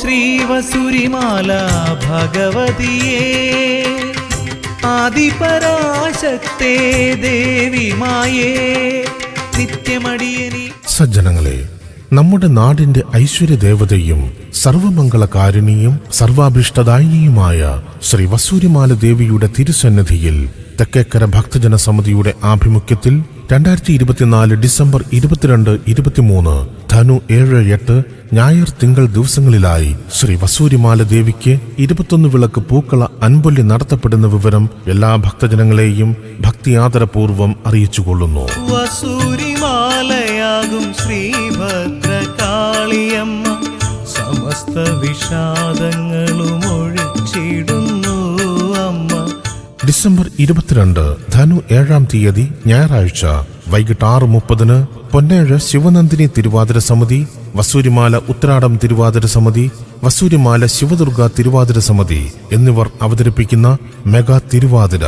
ശ്രീവസുരിമാല ഭഗവതിയേ. ആദിപരാശക്തേ ദേവി മായേ നിത്യമടിയനി സജ്ജനങ്ങളെ നമ്മുടെ നാടിന്റെ ഐശ്വര്യ ദേവതയും സർവമംഗളകാരിണിയും സർവാഭിഷ്ടദായിനിയുമായ ശ്രീ വസൂരിമാല ദേവിയുടെ തിരുസന്നിധിയിൽ തെക്കേക്കര ഭക്തജന സമിതിയുടെ ആഭിമുഖ്യത്തിൽ രണ്ടായിരത്തി ഇരുപത്തിനാല് ഡിസംബർ ഇരുപത്തിരണ്ട് ഇരുപത്തിമൂന്ന് ധനു ഏഴ് എട്ട് ഞായർ തിങ്കൾ ദിവസങ്ങളിലായി ശ്രീ വസൂരിമാല ദേവിക്ക് ഇരുപത്തൊന്ന് വിളക്ക് പൂക്കള അൻപൊല്ലി നടത്തപ്പെടുന്ന വിവരം എല്ലാ ഭക്തജനങ്ങളെയും ഭക്തിയാദരപൂർവം അറിയിച്ചുകൊള്ളുന്നു. വസൂരിമാലയാകും ശ്രീഭദ്രകാളിയമ്മ. സമസ്ത വിഷാദങ്ങളും ഒഴിച്ചിടുന്നു അമ്മ. ഡിസംബർ ഇരുപത്തിരണ്ട് ധനു ഏഴാം തീയതി ഞായറാഴ്ച വൈകിട്ട് ആറ് മുപ്പതിന് പൊന്നേഴ് ശിവനന്ദിനി തിരുവാതിര സമിതി വസൂരിമാല ഉത്രാടം തിരുവാതിര സമിതി വസൂരിമാല ശിവദുർഗ തിരുവാതിര സമിതി എന്നിവർ അവതരിപ്പിക്കുന്ന മെഗാ തിരുവാതിര.